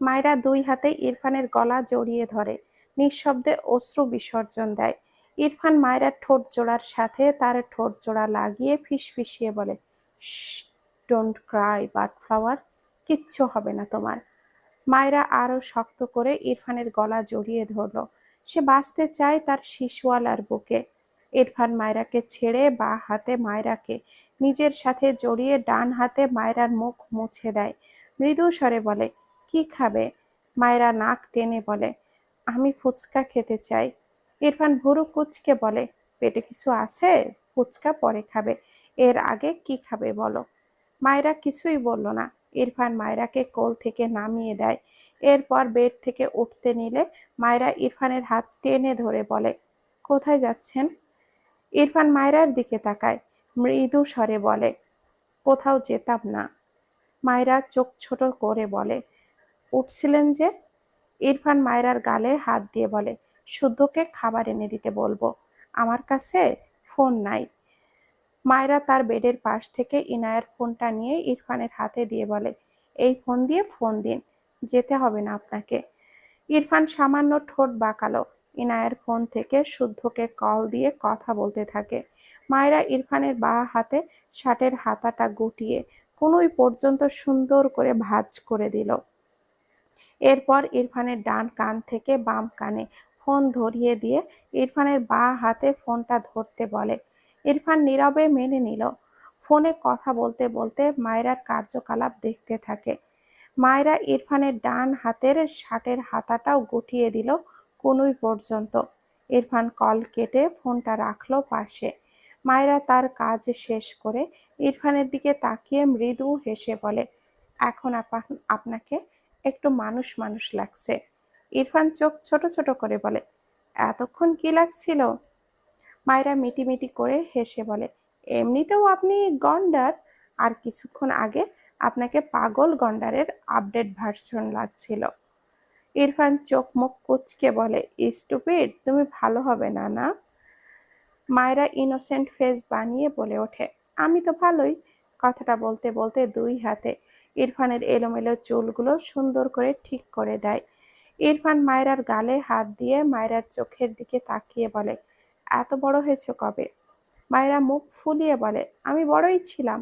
মায়েরা দুই হাতে ইরফানের গলা জড়িয়ে ধরে, নিঃশব্দে অশ্রু বিসর্জন দেয়। ইরফান মায়েরার ঠোঁট জোড়ার সাথে তার ঠোঁট জোড়া লাগিয়ে ফিসফিসিয়ে বলে ডোন্ট ক্রাই বাট ফ্লাওয়ার কিচ্ছু হবে না তোমার। মায়েরা আরও শক্ত করে ইরফানের গলা জড়িয়ে ধরল। সে বাঁচতে চায় তার শিশুয়ালার বুকে। ইরফান মায়রাকে ছেড়ে বা হাতে মায়রাকে নিজের সাথে জড়িয়ে ডান হাতে মায়রার মুখ মুছে দেয়। মৃদু স্বরে বলে কি খাবে? মায়েরা নাক টেনে বলে, আমি ফুচকা খেতে চাই। ইরফান ভুরু কুচকে বলে, পেটে কিছু আছে? ফুচকা পরে খাবে। এর আগে কি খাবে বলো? মায়েরা কিছুই বলল না। ইরফান মায়রাকে কোল থেকে নামিয়ে দেয়। এরপর বেড থেকে উঠতে নিলে মায়রা ইরফানের হাত টেনে ধরে বলে, কোথায় যাচ্ছেন? ইরফান মায়রার দিকে তাকায়, মৃদু স্বরে বলে, কোথাও যেতাম না। মায়রা চোখ ছোট করে বলে উঠছিলেন যে, ইরফান মায়রার গালে হাত দিয়ে বলে, শুদ্ধকে খাবার এনে দিতে বলব। আমার কাছে ফোন নাই। মায়রা তার বেডের পাশ থেকে ইনায়ার ফোনটা নিয়ে ইরফানের হাতে দিয়ে বলে, এই ফোন দিয়ে ফোন দিন, যেতে হবে না আপনাকে। ইরফান সামান্য ঠোঁট বাঁকালো। ইনায়ের ফোন থেকে শুদ্ধকে কল দিয়ে কথা বলতে থাকে। মায়েরা ইরফানের বা হাতে শার্টের হাতাটা গুটিয়ে কোনোই পর্যন্ত সুন্দর করে ভাজ করে দিল। এরপর ইরফানের ডান কান থেকে বাম কানে ফোন ধরিয়ে দিয়ে ইরফানের বা হাতে ফোনটা ধরতে বলে। ইরফান নীরবে মেনে নিল। ফোনে কথা বলতে বলতে মায়েরার কার্যকলাপ দেখতে থাকে। মায়েরা ইরফানের ডান হাতের শার্টের হাতাটাও গুটিয়ে দিল কোনোই পর্যন্ত। ইরফান কল কেটে ফোনটা রাখল পাশে। মায়েরা তার কাজ শেষ করে ইরফানের দিকে তাকিয়ে মৃদু হেসে বলে, এখন আপা- আপনাকে একটু মানুষ মানুষ লাগছে। ইরফান চোখ ছোট ছোট করে বলে, এতক্ষণ কি লাগছিল? মায়েরা মিটিমিটি করে হেসে বলে, এমনিতেও আপনি গন্ডার? আর কিছুক্ষণ আগে আপনাকে পাগল গন্ডারের আপডেট ভার্সন লাগছিল। ইরফান চোখ মুখ কুচকে বলে, স্টুপিড, তুমি ভালো হবে না না? মায়েরা ইনোসেন্ট ফেস বানিয়ে বলে ওঠে, আমি তো ভালোই। কথাটা বলতে বলতে দুই হাতে ইরফানের এলোমেলো চুলগুলো সুন্দর করে ঠিক করে দেয়। ইরফান মায়রার গালে হাত দিয়ে মায়রার চোখের দিকে তাকিয়ে বলে, এত বড় হয়েছে কবে? মায়েরা মুখ ফুলিয়ে বলে, আমি বড়ই ছিলাম।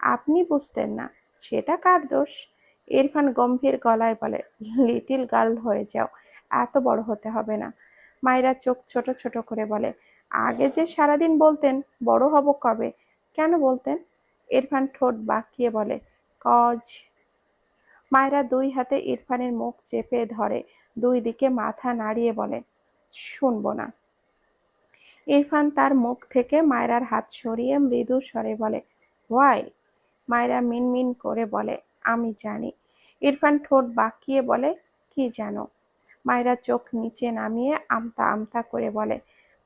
আপনি বুঝতেন না, সেটা কার দোষ? ইরফান গম্ভীর গলায় বলে, লিটিল গার্ল হয়ে যাও, এত বড় হতে হবে না। মায়েরা চোখ ছোট ছোট করে বলে, আগে যে সারাদিন বলতেন, বড় হব কবে? কেন বলতেন? ইরফান ঠোঁট বাঁকিয়ে বলে কজ মায়েরা দুই হাতে ইরফানের মুখ চেপে ধরে, দুই দিকে মাথা নাড়িয়ে বলে, শুনব না। ইরফান তার মুখ থেকে মায়রার হাত সরিয়ে মৃদু স্বরে বলে ওয়াই মায়রা মিনমিন করে বলে, আমি জানি। ইরফান ঠোঁট বাঁকিয়ে বলে, কি জানো? মায়রা চোখ নিচে নামিয়ে আমতা আমতা করে বলে,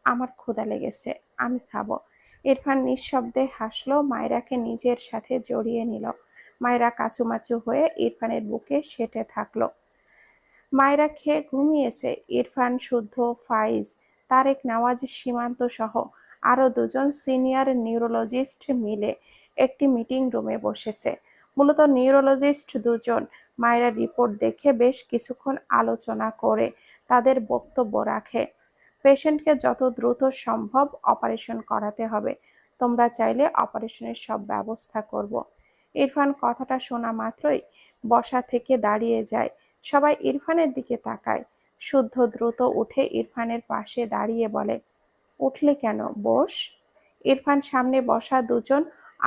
আমার ক্ষুধা লেগেছে, আমি খাব। ইরফান নিঃশব্দে হাসলো, মায়রাকে নিজের সাথে জড়িয়ে নিল। মায়রা কাচুমাচু হয়ে ইরফানের বুকে সেটে থাকল। মায়েরা খেয়ে ঘুমিয়েছে। ইরফান, শুদ্ধ, ফাইজ, তারেক, নওয়াজ, সীমান্ত সহ আরও দুজন সিনিয়র নিউরোলজিস্ট মিলে একটি মিটিং রুমে বসেছে। মূলত নিউরোলজিস্ট দুজন। মায়েরা রিপোর্ট দেখে বেশ কিছুক্ষণ আলোচনা করে তাদের বক্তব্য রাখে। পেশেন্টকে যত দ্রুত সম্ভব অপারেশন করাতে হবে। তোমরা চাইলে অপারেশনের সব ব্যবস্থা করব। ইরফান কথাটা শোনা মাত্রই বসা থেকে দাঁড়িয়ে যায়। সবাই ইরফানের দিকে তাকায়। শুদ্ধ দ্রুত উঠে ইরফানের পাশে দাঁড়িয়ে বলে, উঠলে কেন, বস? ইরফান সামনে বসা দুজন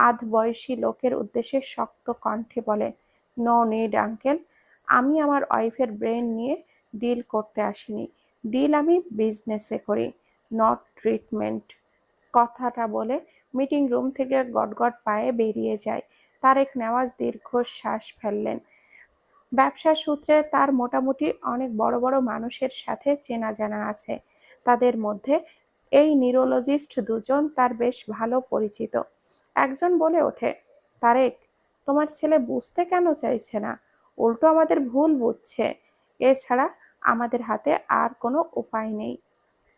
আধ বয়সী লোকের উদ্দেশ্যে শক্ত কণ্ঠে বলে, নো নিড, আঙ্কেল। আমি আমার ওয়াইফের ব্রেন নিয়ে ডিল করতে আসিনি। ডিল আমি বিজনেসে করি, নট ট্রিটমেন্ট। কথাটা বলে মিটিং রুম থেকে গটগট পায়ে বেরিয়ে যায়। তারেক নেওয়াজ দীর্ঘ শ্বাস ফেললেন। ব্যবসা সূত্রে তার মোটামুটি অনেক বড় বড় মানুষের সাথে চেনা জানা আছে। তাদের মধ্যে এই নিউরোলজিস্ট দুজন তার বেশ ভালো পরিচিত। একজন বলে ওঠে, তারেক, তোমার ছেলে বুঝতে কেন চাইছে না? উল্টো আমাদের ভুল বুঝছে। এছাড়া আমাদের হাতে আর কোনো উপায় নেই।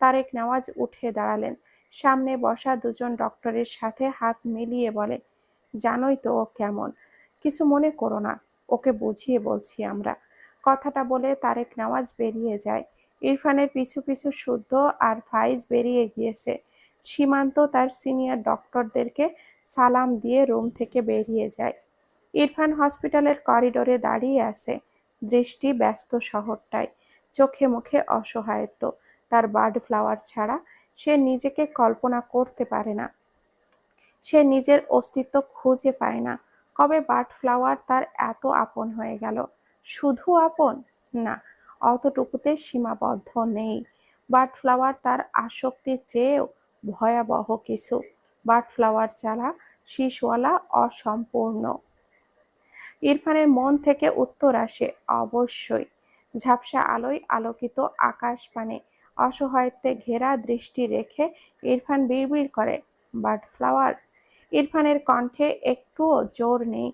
তারেক নেওয়াজ উঠে দাঁড়ালেন। সামনে বসা দুজন ডক্টরের সাথে হাত মিলিয়ে বলে জানোই তো ও কেমন। কিছু মনে করো না, ওকে বুঝিয়ে বলছি আমরা। কথাটা বলে তারেক নামাজ বেরিয়ে যায়। ইরফানের পিছু পিছু শুদ্ধ আর ফাইজ বেরিয়ে গিয়েছে। সীমান্ত তার সিনিয়র ডক্টরদেরকে সালাম দিয়ে রুম থেকে বেরিয়ে যায়। ইরফান হসপিটালের করিডোরে দাঁড়িয়ে আছে, দৃষ্টি ব্যস্ত শহরটায়। চোখে মুখে অসহায়ত্ব, তার বার্ড ফ্লাওয়ার ছাড়া সে নিজেকে কল্পনা করতে পারে না। সে নিজের অস্তিত্ব খুঁজে পায় না। কবে বার্ড ফ্লাওয়ার তার এত আপন হয়ে গেল? শুধু আপন? না, অতটুকুতে সীমাবদ্ধ নেই। বার্ড ফ্লাওয়ার তার আসক্তির চেয়েও ভয়াবহ কিছু। বার্ড ফ্লাওয়ার ছাড়া শীষওয়ালা অসম্পূর্ণ। ইরফানের মন থেকে উত্তর আসে, অবশ্যই। ঝাপসা আলোয় আলোকিত আকাশ পানে অসহায়ত্বে ঘেরা দৃষ্টি রেখে ইরফান বিড়বিড় করে, বার্ড ফ্লাওয়ার ইরফানের কণ্ঠে একটুও জোর নেই,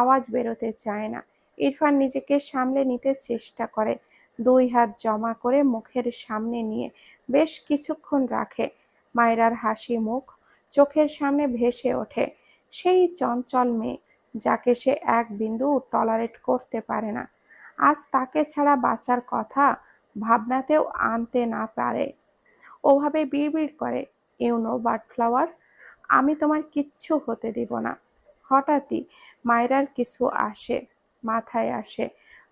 আওয়াজ বেরোতে চায় না। ইরফান নিজেকে সামলে নিতে চেষ্টা করে, দুই হাত জমা করে মুখের সামনে নিয়ে বেশ কিছুক্ষণ রাখে। মায়রার হাসি মুখ চোখের সামনে ভেসে ওঠে। সেই চঞ্চল মেয়ে, যাকে সে এক বিন্দু টলারেট করতে পারে না। আজ তাকে ছাড়া বাঁচার কথা ভাবনাতেও আনতে না পারে। ওভাবে বিড়বিড় করে, ইউনো, বার্ডফ্লাওয়ার আমি তোমার কিচ্ছু হতে দিব না। হঠাৎই মায়রার কিছু আসে, মাথায় আসে।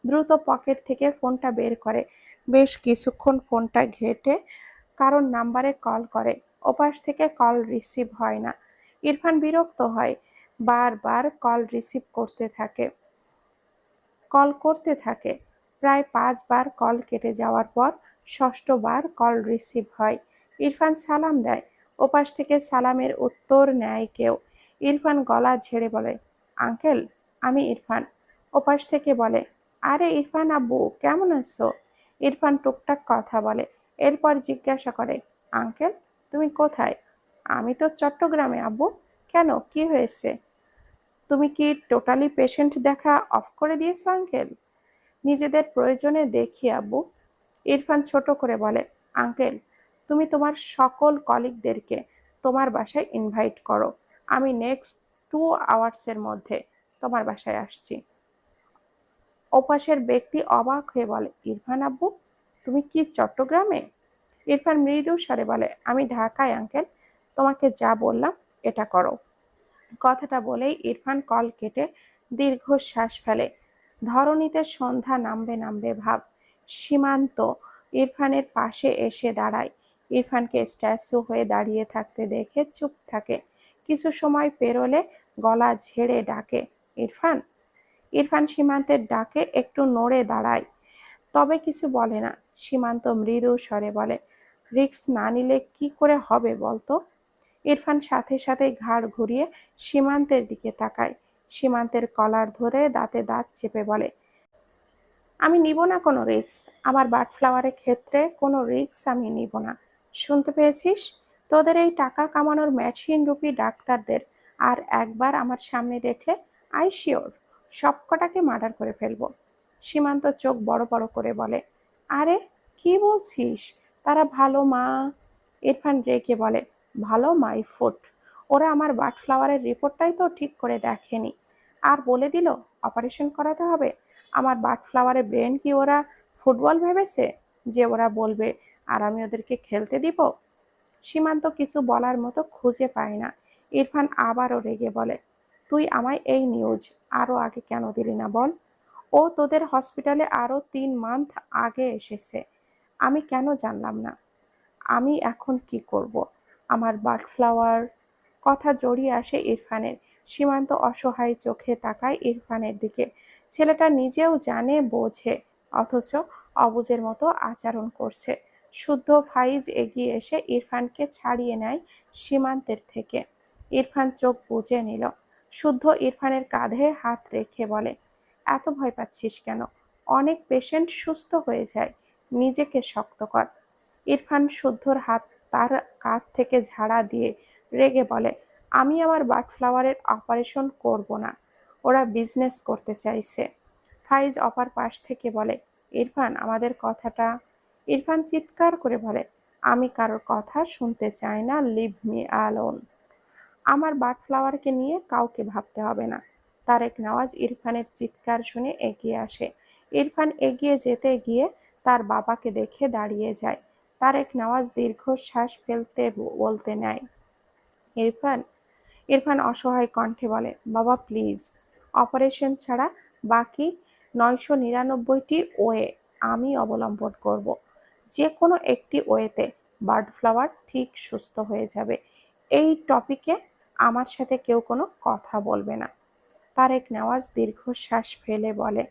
দ্রুত পকেট থেকে ফোনটা বের করে। বেশ কিছুক্ষণ ফোনটা ঘেটে কারণ নাম্বারে কল করে। ওপাশ থেকে কল রিসিভ হয় না। ইরফান বিরক্ত হয়, বারবার কল রিসিভ করতে থাকে। কল করতে থাকে। প্রায় পাঁচবার কল কেটে যাওয়ার পর ষষ্ঠবার কল রিসিভ হয়। ইরফান সালাম দেয় ওপাশ থেকে সালামের উত্তর নেয় কেউ। ইরফান গলা ঝেড়ে বলে, আঙ্কেল, আমি ইরফান। ওপাশ থেকে বলে, আরে ইরফান আব্বু, কেমন আছো? ইরফান টুকটাক কথা বলে, এরপর জিজ্ঞাসা করে, আঙ্কেল, তুমি কোথায়? আমি তো চট্টগ্রামে আব্বু। কেন, কি হয়েছে? তুমি কি টোটালি পেশেন্ট দেখা অফ করে দিয়েছ, আঙ্কেল? নিজেদের প্রয়োজনে দেখি আব্বু। ইরফান ছোট করে বলে, আঙ্কেল তুমি তোমার সকল কলিগদেরকে তোমার বাসায় ইনভাইট করো। আমি নেক্সট টু আওয়ার্সের মধ্যে তোমার বাসায় আসছি। ওপাশের ব্যক্তি অবাক হয়ে বলে, ইরফান আব্বু, তুমি কি চট্টগ্রামে? ইরফান মৃদু স্বরে বলে, আমি ঢাকায় আঙ্কেল তোমাকে যা বললাম, এটা করো। কথাটা বলেই ইরফান কল কেটে দীর্ঘশ্বাস ফেলে। ধরণীতে সন্ধ্যা নামবে নামবে ভাব সীমান্ত ইরফানের পাশে এসে দাঁড়ায়। ইরফানকে স্ট্যাচু হয়ে দাঁড়িয়ে থাকতে দেখে চুপ থাকে। কিছু সময় পেরোলে গলা ঝেড়ে ডাকে, ইরফান? ইরফান সীমান্তের ডাকে একটু নড়ে দাঁড়ায়, তবে কিছু বলে না। সীমান্ত মৃদু স্বরে বলে রিক্স না নিলে কি করে হবে বলতো? ইরফান সাথে সাথে ঘাড় ঘুরিয়ে সীমান্তের দিকে তাকায়। সীমান্তের কলার ধরে দাঁতে দাঁত চেপে বলে, আমি নিব না কোনো রিক্স আমার বার্ড ফ্লাওয়ারের ক্ষেত্রে কোনো রিক্স আমি নিব না। শুনতে পেয়েছিস? তোদের এই টাকা কামানোর মেশিন রূপী ডাক্তারদের আর একবার আমার সামনে দেখলে আই শিওর সবকটাকে মার্ডার করে ফেলব। সীমান্ত চোখ বড় বড় করে বলে, আরে, কি বলছিস? তারা ভালো মা। ইরফান রেগে বলে, ভালো মাই ফুট ওরা আমার বার্ড ফ্লাওয়ারের রিপোর্টটাই তো ঠিক করে দেখেনি। আর বলে দিল অপারেশন করাতে হবে। আমার বার্ড ফ্লাওয়ারের ব্রেন কি ওরা ফুটবল ভেবেছে? যে ওরা বলবে আর আমি ওদেরকে খেলতে দিব? সীমান্ত কিছু বলার মতো খুঁজে পায় না। ইরফান আবারও রেগে বলে, তুই আমায় এই নিউজ আরও আগে কেন দিলি না বল? ও তোদের হসপিটালে আরও তিন মান্থ আগে এসেছে। আমি কেন জানলাম না? আমি এখন কি করব। আমার বার্ড ফ্লাওয়ার কথা জড়িয়ে আসে ইরফানের। সীমান্ত অসহায় চোখে তাকায় ইরফানের দিকে। ছেলেটা নিজেও জানে, বোঝে, অথচ অবুজের মতো আচরণ করছে। শুদ্ধ ফাইজ এগিয়ে এসে ইরফানকে ছাড়িয়ে নেয় সীমান্তের থেকে। ইরফান চোখ বুঝে নিল। শুদ্ধ ইরফানের কাঁধে হাত রেখে বলে, এত ভয় পাচ্ছিস কেন? অনেক পেশেন্ট সুস্থ হয়ে যায়। নিজেকে শক্ত কর। ইরফান শুদ্ধর হাত তার কাঁধ থেকে ঝাড়া দিয়ে রেগে বলে, আমি আমার বার্ড ফ্লাওয়ারের অপারেশন করব না। ওরা বিজনেস করতে চাইছে। ফাইজ অপার পাশ থেকে বলে, ইরফান, আমাদের কথাটা ইরফান চিৎকার করে বলে, আমি কারোর কথা শুনতে চাই না, লিভ মি আলোন আমার বার্ড ফ্লাওয়ারকে নিয়ে কাউকে ভাবতে হবে না। তারেক নওয়াজ ইরফানের চিৎকার শুনে এগিয়ে আসে। ইরফান এগিয়ে যেতে গিয়ে তার বাবাকে দেখে দাঁড়িয়ে যায়। তারেক নওয়াজ দীর্ঘশ্বাস ফেলতে বলতে নেয়। ইরফান ইরফান অসহায় কণ্ঠে বলে, বাবা, প্লিজ, অপারেশন ছাড়া বাকি নয়শো নিরানব্বইটি ওয়ে আমি অবলম্বন করব। যে কোনো একটি ওয়েতে বার্ড ফ্লাওয়ার ঠিক সুস্থ হয়ে যাবে। এই টপিকে আমার সাথে কেউ কোনো কথা বলবে না। তারেক নেওয়াজ দীর্ঘশ্বাস ফেলে বলে,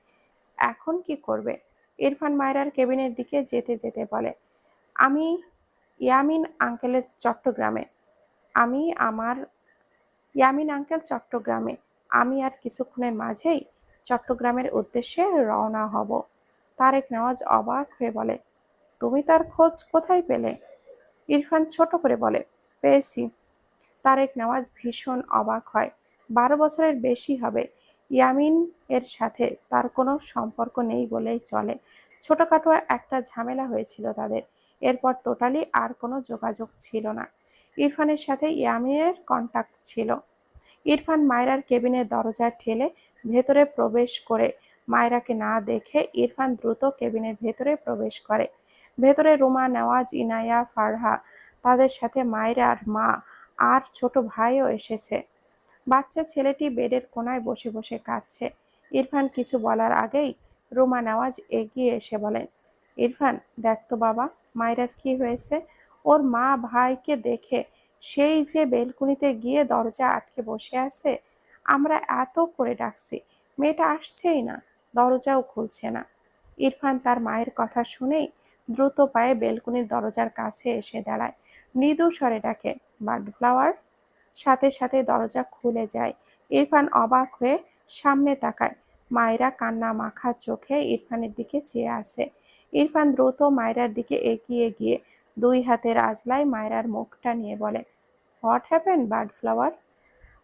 এখন কি করবে? ইরফান মায়রার কেবিনের দিকে যেতে যেতে বলে, আমি ইয়ামিন আঙ্কেলের চট্টগ্রামে, আমি আমার ইয়ামিন আঙ্কেল চট্টগ্রামে, আমি আর কিছুক্ষণের মাঝেই চট্টগ্রামের উদ্দেশ্যে রওনা হব। তারেক নেওয়াজ অবাক হয়ে বলে তুমি তার খোঁজ কোথায় পেলে? ইরফান ছোট করে বলে, পেয়েছি। তারেক নামাজ ভীষণ অবাক হয়। বারো বছরের বেশি হবে। ইয়ামিন এর সাথে তার কোনো সম্পর্ক নেই বলেই চলে। ছোটখাটো একটা ঝামেলা হয়েছিল তাদের। এরপর টোটালি আর কোনো যোগাযোগ ছিল না। ইরফানের সাথে ইয়ামিনের কন্টাক্ট ছিল। ইরফান মায়রার কেবিনের দরজা ঠেলে ভেতরে প্রবেশ করে মায়রাকে না দেখে ইরফান দ্রুত কেবিনের ভেতরে প্রবেশ করে। ভেতরে রুমা, নেওয়াজ, ইনায়া, ফারহা, তাদের সাথে মায়রার মা আর ছোট ভাইও এসেছে। বাচ্চা ছেলেটি বেডের কোনায় বসে বসে কাঁদছে। ইরফান কিছু বলার আগেই রুমা, নেওয়াজ এগিয়ে এসে বলেন, ইরফান, দেখ তো বাবা, মায়রার কি হয়েছে? ওর মা ভাইকে দেখে সেই যে বেলকুনিতে গিয়ে দরজা আটকে বসে আছে, আমরা এত করে ডাকছি, মেয়েটা আসছেই না, দরজাও খুলছে না। ইরফান তার মায়ের কথা শুনেই দ্রুত পায়ে বেলকুনির দরজার কাছে এসে দাঁড়ায়। মৃদু স্বরে ডাকে বার্ড ফ্লাওয়ার সাথে সাথে দরজা খুলে যায়। ইরফান অবাক হয়ে সামনে তাকায়। মায়েরা কান্না মাখা চোখে ইরফানের দিকে চেয়ে আসে ইরফান দ্রুত মায়রার দিকে এগিয়ে গিয়ে দুই হাতের আজলায় মায়রার মুখটা নিয়ে বলে, হোয়াট হ্যাপেন বার্ড ফ্লাওয়ার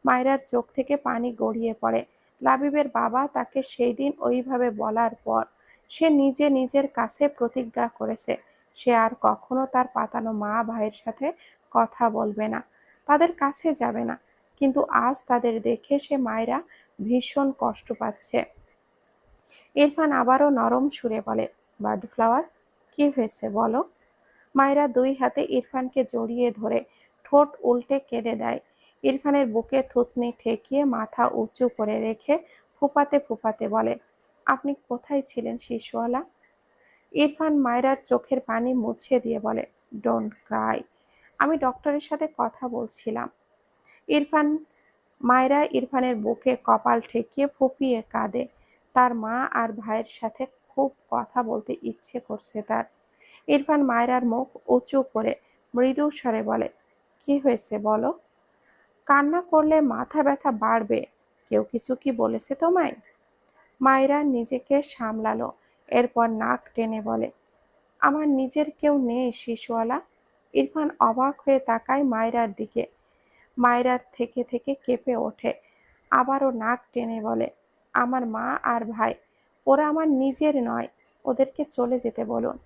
মায়রার চোখ থেকে পানি গড়িয়ে পড়ে। লাবিবের বাবা তাকে সেই দিন ওইভাবে বলার পর সে নিজে নিজের কাছে প্রতিজ্ঞা করেছে। সে আর কখনো তার পাতানো মা ভাইয়ের সাথে কথা বলবে না, তাদের কাছে যাবে না। কিন্তু আজ তাদের দেখে সে মায়েরা ভীষণ কষ্ট পাচ্ছে। ইরফান আবারও নরম সুরে বলে, বার্ড ফ্লাওয়ার, কি হয়েছে বলো? মায়েরা দুই হাতে ইরফানকে জড়িয়ে ধরে ঠোঁট উল্টে কেঁদে দেয়। ইরফানের বুকে থুতনি ঠেকিয়ে মাথা উঁচু করে রেখে ফুপাতে ফুপাতে বলে আপনি কোথায় ছিলেন, শিশুওয়ালা? ইরফান মায়রার চোখের পানি মুছে দিয়ে বলে ডোন্ট ক্রাই আমি ডক্টরের সাথে কথা বলছিলাম। ইরফান, মায়রা ইরফানের বুকে কপাল ঠেকিয়ে ফুপিয়ে কাঁদে। তার মা আর ভাইয়ের সাথে খুব কথা বলতে ইচ্ছে করছে তার। ইরফান মায়রার মুখ উঁচু করে মৃদু স্বরে বলে, কি হয়েছে বলো? কান্না করলে মাথা ব্যথা বাড়বে। কেউ কিছু কি বলেছে তোমায়? মায়েরা নিজেকে সামলালো, এরপর নাক টেনে বলে, আমার নিজের কেউ নেই, শিশুওয়ালা? ইরফান অবাক হয়ে তাকায় মায়রার দিকে। মায়রার থেকে থেকে কেঁপে ওঠে, আবারও নাক টেনে বলে, আমার মা আর ভাই, ওরা আমার নিজের নয়, ওদেরকে চলে যেতে বলুন।